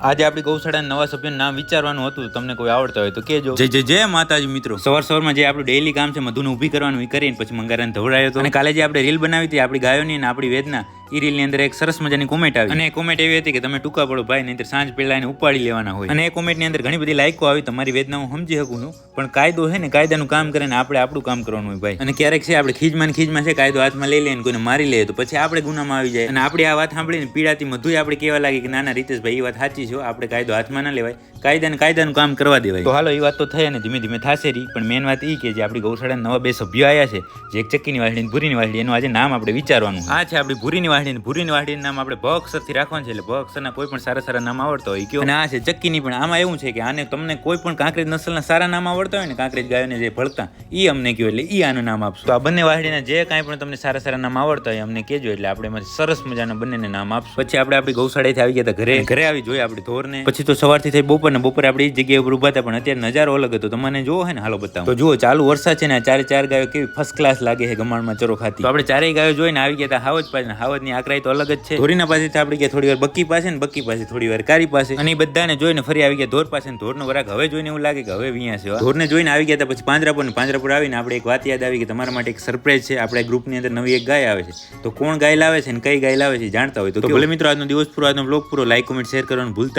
આજે આપણી ગૌશાળાના નવા સભ્યનું નામ વિચારવાનું હતું તમને કોઈ આવડતા હોય તો કેજો જય જય જય માતાજી મિત્રો. સવાર સવારમાં જે આપણું ડેઈલી કામ છે મધુને ઊભી કરવાનું એ કરીને પછી મંગારાને ધવડાયો હતો અને કાલે જે આપણે રીલ બનાવી હતી આપણી ગાયોની અને આપણી વેદના એ રીલની અંદર એક સરસ મજાની કોમેન્ટ આવી. અને કોમેન્ટ એવી હતી કે તમે ટૂંકા પડો ભાઈ નહીં સાંજ પહેલા એને ઉપાડી લેવાના હોય. અને એ કોમેન્ટની અંદર ઘણી બધી લાઈકો આવી. તમારી વેદના હું સમજી શકું છું પણ કાયદો છે ને કાયદાનું કામ કરે ને આપણે આપણું કામ કરવાનું હોય ભાઈ. અને ક્યારેક છે આપણે ખીજમાં ખીજમાં છે કાયદો હાથમાં લઈ લઈને કોઈને મારી લઈએ તો પછી આપણે ગુનામાં આવી જાય. અને આપણે આ વાત સાંભળીને પીડાતી મધુય આપણે કહેવા લાગી કે નાના રીતેશભાઈ એ વાત સાચી છે આપણે કાયદો હાથમાં ના લેવાય. કાયદા ને કાયદાનું કામ કરવા દેવાય. તો હાલો એ વાત તો થઈ અને ધીમે ધીમે થશે રહી પણ મેન વાત એ કે જે આપણી ગૌશાળાના નવા બે સભ્યો આવ્યા છે જે એક ચક્કીની ને ભૂરીની વાહડી એનું આજે નામ આપણે વિચારવાનું આ છે આપણી ભૂરીની વાહડી ને ભૂરીની વાહડીનું નામ આપણે ભ અક્ષરથી રાખવાનું છે, એટલે ભ અક્ષરના કોઈ પણ સારા સારા નામ આવડતા હોય કયો. અને આ છે ચક્કીની પણ. આમાં એવું છે કે આને તમને કોઈ પણ કાંકરેજ નસલના સારા નામ આવડતા હોય ને, કાંકરેજ ગાયોને જે ભળતા એ અમને કહ્યું એટલે એ આનું નામ આપશું. તો આ બંને વાહડીના જે કાંઈ પણ તમને સારા સારા નામ આવડતા હોય અમને કહેજો, એટલે આપણે એમાં સરસ મજાના બંનેને નામ આપશું. પછી આપણે આપણી ગૌશાળાથી આવી ગયા હતા ઘરે. ઘરે આવી જોઈએ આપણે ધોરને. પછી તો સવારથી થઈ બપોર ને બપોરે આપણે એ જગ્યા ઉપર ઊભા હતા, પણ અત્યારે નજારો અલગ હતો. તમને જોવો હે ને, હાલો બતાવો. તો જુઓ, ચાલુ વરસાદ છે ને ચારે ચાર ગાયો કેવી ફર્સ્ટ ક્લાસ લાગે છે ગમાણમાં ચરો ખાતી. તો આપણે ચારેય ગાયો જોઈને આવી ગયા હતા હાવજ પાસે હાવજની આકરાઈ તો અલગ જ છે. ધોરીના પાસેથી આપણે ગયા થોડી વાર બક્કી પાસે ને બક્કી પાસે થોડી વાર કારી પાસે. અને એ બધાને જોઈને ફરી આવી ગયા ધોર પાસે ને ધોરનો વરાગ હવે જોઈને એવું લાગે કે હવે વિયા છે ધોરને જોઈને આવી ગયા પછી પાંજરાપુર ને પાંજરાપુર આવીને આપણે એક વાત યાદ આવી કે તમારા માટે એક સરપ્રાઈઝ છે. આપણે ગ્રુપની અંદર નવી એક ગાય આવે છે. તો કોણ ગાય લાવે છે ને કઈ ગાય લાવે છે જાણતા હોય તો ભલે મિત્રો આજનો દિવસ પૂરો આજનો બ્લોગ પૂરો લાઈક કોમેન્ટ શેર કરવાનું ભૂલતા